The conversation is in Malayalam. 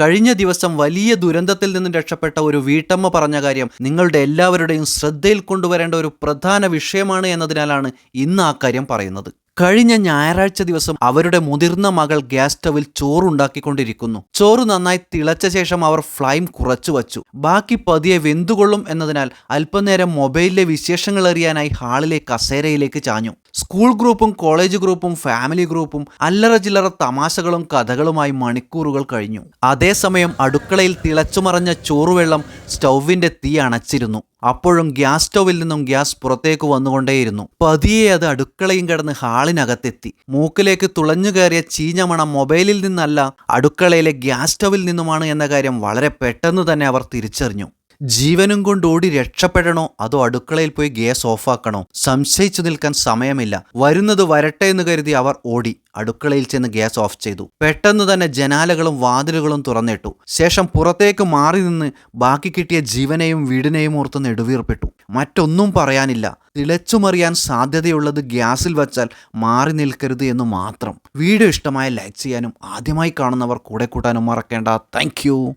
കഴിഞ്ഞ ദിവസം വലിയ ദുരന്തത്തിൽ നിന്നും രക്ഷപ്പെട്ട ഒരു വീട്ടമ്മ പറഞ്ഞ കാര്യം നിങ്ങളുടെ എല്ലാവരുടെയും ശ്രദ്ധയിൽ കൊണ്ടുവരേണ്ട ഒരു പ്രധാന വിഷയമാണ് എന്നതിനാലാണ് ഇന്ന് ആ കാര്യം പറയുന്നത്. കഴിഞ്ഞ ഞായറാഴ്ച ദിവസം അവരുടെ മുതിർന്ന മകൾ ഗ്യാസ് സ്റ്റവിൽ ചോറുണ്ടാക്കിക്കൊണ്ടിരിക്കുന്നു. ചോറ് നന്നായി തിളച്ച ശേഷം അവർ ഫ്ലൈം കുറച്ചു വച്ചു. ബാക്കി പതിയെ വെന്തുകൊള്ളും എന്നതിനാൽ അല്പനേരം മൊബൈലിലെ വിശേഷങ്ങൾ അറിയാനായി ഹാളിലെ കസേരയിലേക്ക് ചാഞ്ഞു. സ്കൂൾ ഗ്രൂപ്പും കോളേജ് ഗ്രൂപ്പും ഫാമിലി ഗ്രൂപ്പും അല്ലറ ചില്ലറ തമാശകളും കഥകളുമായി മണിക്കൂറുകൾ കഴിഞ്ഞു. അതേസമയം അടുക്കളയിൽ തിളച്ചുമറഞ്ഞ ചോറുവെള്ളം സ്റ്റൗവിന്റെ തീ അണച്ചിരുന്നു. അപ്പോഴും ഗ്യാസ് സ്റ്റൗവിൽ നിന്നും ഗ്യാസ് പുറത്തേക്ക് വന്നുകൊണ്ടേയിരുന്നു. പതിയെ അത് അടുക്കളയും കിടന്ന് ഹാളിനകത്തെത്തി. മൂക്കിലേക്ക് തുളഞ്ഞു കയറിയ ചീഞ്ഞമണം മൊബൈലിൽ നിന്നല്ല അടുക്കളയിലെ ഗ്യാസ് സ്റ്റൗവിൽ നിന്നുമാണ് എന്ന കാര്യം വളരെ പെട്ടെന്ന് തന്നെ അവർ തിരിച്ചറിഞ്ഞു. ജീവനും കൊണ്ട് ഓടി രക്ഷപ്പെടണോ? അതോ അടുക്കളയിൽ പോയി ഗ്യാസ് ഓഫാക്കണോ? സംശയിച്ചു നിൽക്കാൻ സമയമില്ല. വരുന്നത് വരട്ടെ എന്ന് കരുതി അവർ ഓടി. അടുക്കളയിൽ ചെന്ന് ഗ്യാസ് ഓഫ് ചെയ്തു. പെട്ടെന്ന് തന്നെ ജനാലകളും വാതിലുകളും തുറന്നിട്ടു. ശേഷം പുറത്തേക്ക് മാറി നിന്ന് ബാക്കി കിട്ടിയ ജീവനെയും വീടിനെയും ഓർത്ത് നെടുവീർപ്പെട്ടു. മറ്റൊന്നും പറയാനില്ല. തിളച്ചുമറിയാൻ സാധ്യതയുള്ളത് ഗ്യാസിൽ വച്ചാൽ മാറി നിൽക്കരുത് എന്ന് മാത്രം. വീഡിയോ ഇഷ്ടമായ ലൈക്ക് ചെയ്യാനും ആദ്യമായി കാണുന്നവർ കൂടെ കൂട്ടാനും മറക്കേണ്ട. താങ്ക്